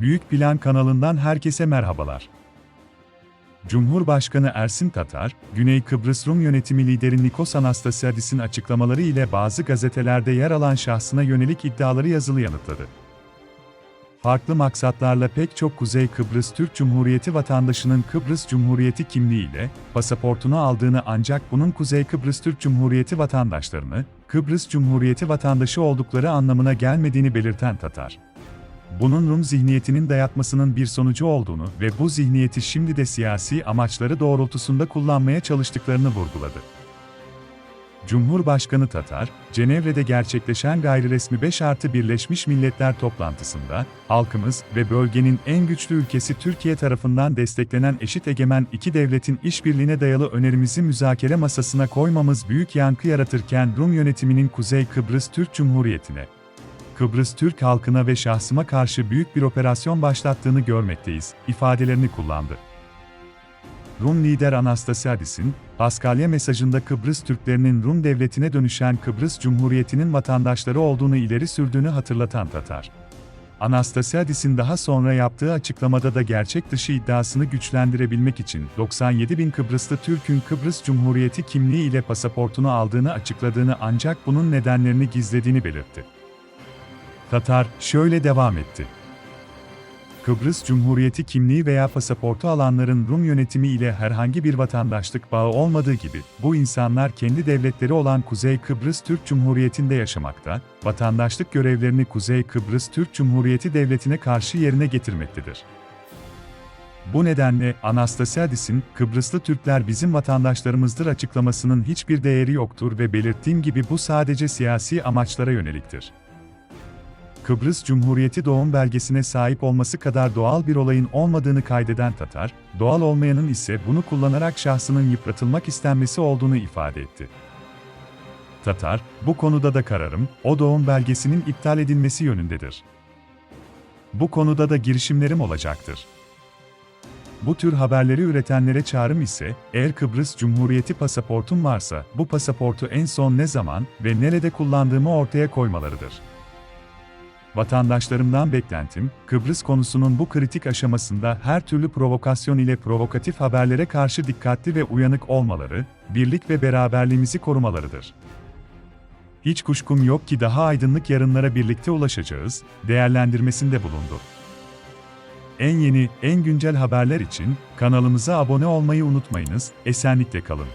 Büyük Plan kanalından herkese merhabalar. Cumhurbaşkanı Ersin Tatar, Güney Kıbrıs Rum yönetimi lideri Nikos Anastasiadis'in açıklamaları ile bazı gazetelerde yer alan şahsına yönelik iddiaları yazılı yanıtladı. Farklı maksatlarla pek çok Kuzey Kıbrıs Türk Cumhuriyeti vatandaşının Kıbrıs Cumhuriyeti kimliğiyle pasaportunu aldığını ancak bunun Kuzey Kıbrıs Türk Cumhuriyeti vatandaşlarını Kıbrıs Cumhuriyeti vatandaşı oldukları anlamına gelmediğini belirten Tatar, bunun Rum zihniyetinin dayatmasının bir sonucu olduğunu ve bu zihniyeti şimdi de siyasi amaçları doğrultusunda kullanmaya çalıştıklarını vurguladı. Cumhurbaşkanı Tatar, Cenevre'de gerçekleşen gayriresmi 5 artı Birleşmiş Milletler toplantısında, halkımız ve bölgenin en güçlü ülkesi Türkiye tarafından desteklenen eşit egemen iki devletin işbirliğine dayalı önerimizi müzakere masasına koymamız büyük yankı yaratırken Rum yönetiminin Kuzey Kıbrıs Türk Cumhuriyeti'ne, Kıbrıs Türk halkına ve şahsıma karşı büyük bir operasyon başlattığını görmekteyiz, ifadelerini kullandı. Rum lider Anastasiadis'in, Paskalya mesajında Kıbrıs Türklerinin Rum devletine dönüşen Kıbrıs Cumhuriyeti'nin vatandaşları olduğunu ileri sürdüğünü hatırlatan Tatar. Anastasiadis'in daha sonra yaptığı açıklamada da gerçek dışı iddiasını güçlendirebilmek için 97 bin Kıbrıslı Türk'ün Kıbrıs Cumhuriyeti kimliği ile pasaportunu aldığını açıkladığını ancak bunun nedenlerini gizlediğini belirtti. Tatar şöyle devam etti. Kıbrıs Cumhuriyeti kimliği veya pasaportu alanların Rum yönetimi ile herhangi bir vatandaşlık bağı olmadığı gibi, bu insanlar kendi devletleri olan Kuzey Kıbrıs Türk Cumhuriyeti'nde yaşamakta, vatandaşlık görevlerini Kuzey Kıbrıs Türk Cumhuriyeti Devleti'ne karşı yerine getirmektedir. Bu nedenle Anastasiadis'in Kıbrıslı Türkler bizim vatandaşlarımızdır açıklamasının hiçbir değeri yoktur ve belirttiğim gibi bu sadece siyasi amaçlara yöneliktir. Kıbrıs Cumhuriyeti doğum belgesine sahip olması kadar doğal bir olayın olmadığını kaydeden Tatar, doğal olmayanın ise bunu kullanarak şahsının yıpratılmak istenmesi olduğunu ifade etti. Tatar, bu konuda da kararım, o doğum belgesinin iptal edilmesi yönündedir. Bu konuda da girişimlerim olacaktır. Bu tür haberleri üretenlere çağrım ise, eğer Kıbrıs Cumhuriyeti pasaportum varsa, bu pasaportu en son ne zaman ve nerede kullandığımı ortaya koymalarıdır. Vatandaşlarımdan beklentim, Kıbrıs konusunun bu kritik aşamasında her türlü provokasyon ile provokatif haberlere karşı dikkatli ve uyanık olmaları, birlik ve beraberliğimizi korumalarıdır. Hiç kuşkum yok ki daha aydınlık yarınlara birlikte ulaşacağız, değerlendirmesinde bulundu. En yeni, en güncel haberler için kanalımıza abone olmayı unutmayınız, esenlikle kalın.